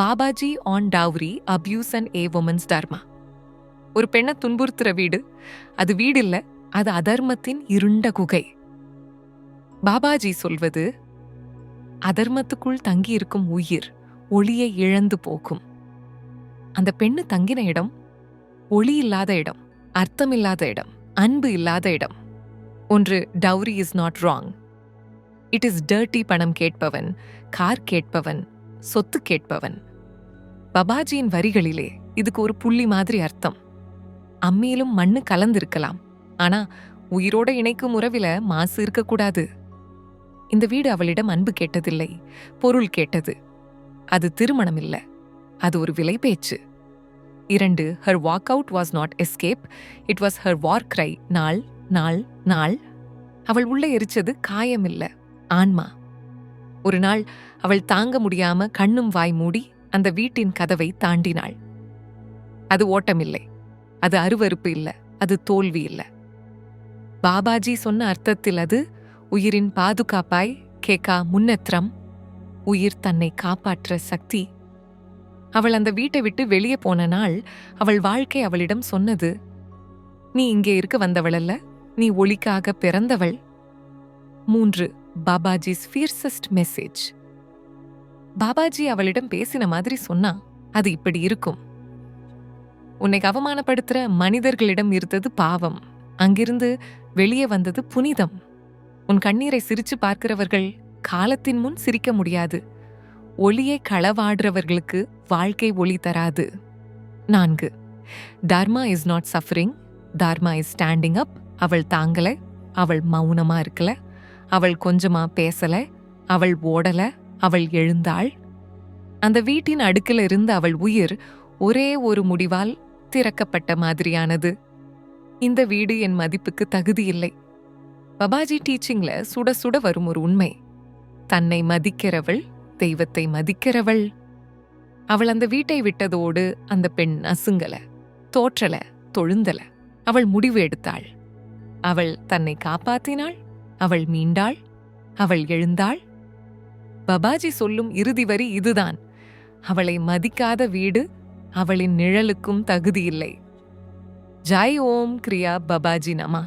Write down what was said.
Babaji on dowry abuse and a women's dharma. ஒரு பெண்ணை துன்புறுத்துற வீடு அது வீடு இல்லை அது அதர்மத்தின் இருண்ட குகை. பாபாஜி சொல்வது அதர்மத்துக்குள் தங்கியிருக்கும் உயிர் ஒளியை இழந்து போகும். அந்த பெண்ணு தங்கின இடம் ஒளி இல்லாத இடம் அர்த்தமில்லாத இடம் அன்பு இல்லாத இடம். ஒன்று dowry is not wrong. It is dirty பணம் கேட்பவன் கார் கேட்பவன் சொத்து கேட்பவன். பபாஜியின் வரிகளிலே இதுக்கு ஒரு புள்ளி மாதிரி அர்த்தம். அம்மியிலும் மண்ணு கலந்திருக்கலாம். ஆனா உயிரோட இணைக்கும் உறவில மாசு இருக்கக்கூடாது. இந்த வீடு அவளிடம் அன்பு கேட்டதில்லை பொருள் கேட்டது. அது திருமணம் இல்லை அது ஒரு விலை பேச்சு இரண்டு her walk out was not escape it was her war cry நாள் நாள் நாள். அவள் உள்ளே எரிச்சது காயமில்லை ஆன்மா. ஒரு நாள் அவள் தாங்க முடியாம கண்ணும் வாய் மூடி அந்த வீட்டின் கதவை தாண்டினாள். அது ஓட்டமில்லை. அது அருவருப்பு இல்ல. அது தோல்வி இல்ல. பாபாஜி சொன்ன அர்த்தத்தில் அது உயிரின் பாதுகாப்பாய் கேக்கா முன்னேற்றம் உயிர் தன்னை காப்பாற்ற சக்தி. அவள் அந்த வீட்டை விட்டு வெளியே போன நாள் அவள் வாழ்க்கை அவளிடம் சொன்னது நீ இங்கே இருக்க வந்தவளல்ல நீ ஒளிக்காக பிறந்தவள். மூன்று பாபாஜிஸ் ஃபியர்சஸ்ட் மெசேஜ் பாபாஜி அவளிடம் பேசின மாதிரி சொன்னா அது இப்படி இருக்கும். உன்னை அவமானப்படுத்துற மனிதர்களிடம் இருந்தது பாவம். அங்கிருந்து வெளியே வந்தது புனிதம். உன் கண்ணீரை சிரிச்சு பார்க்கிறவர்கள் காலத்தின் முன் சிரிக்க முடியாது. ஒளியை களவாடுறவர்களுக்கு வாழ்க்கை ஒளி தராது. நான்கு. Dharma is not suffering dharma is standing up அவள் தாங்கலை. அவள் மௌனமா இருக்கல. அவள் கொஞ்சமா பேசலை. அவள் ஓடல. அவள் எழுந்தாள். அந்த வீட்டின் அடுக்கில் இருந்த அவள் உயிர் ஒரே ஒரு முடிவால் திறக்கப்பட்ட மாதிரியானது. இந்த வீடு என் மதிப்புக்கு தகுதி இல்லை. பபாஜி டீச்சிங்ல சுட சுட வரும் ஒரு உண்மை. தன்னை மதிக்கிறவள் தெய்வத்தை மதிக்கிறவள். அவள் அந்த வீட்டை விட்டதோடு அந்த பெண் அசுங்கல தோற்றல தொழுந்தல. அவள் முடிவு எடுத்தாள். அவள் தன்னை காப்பாத்தினாள். அவள் மீண்டாள். அவள் எழுந்தாள். பபாஜி சொல்லும் இறுதி வரி இதுதான். அவளை மதிக்காத வீடு அவளின் நிழலுக்கும் தகுதியில்லை ஜாய் ஓம் கிரியா பபாஜி நமா.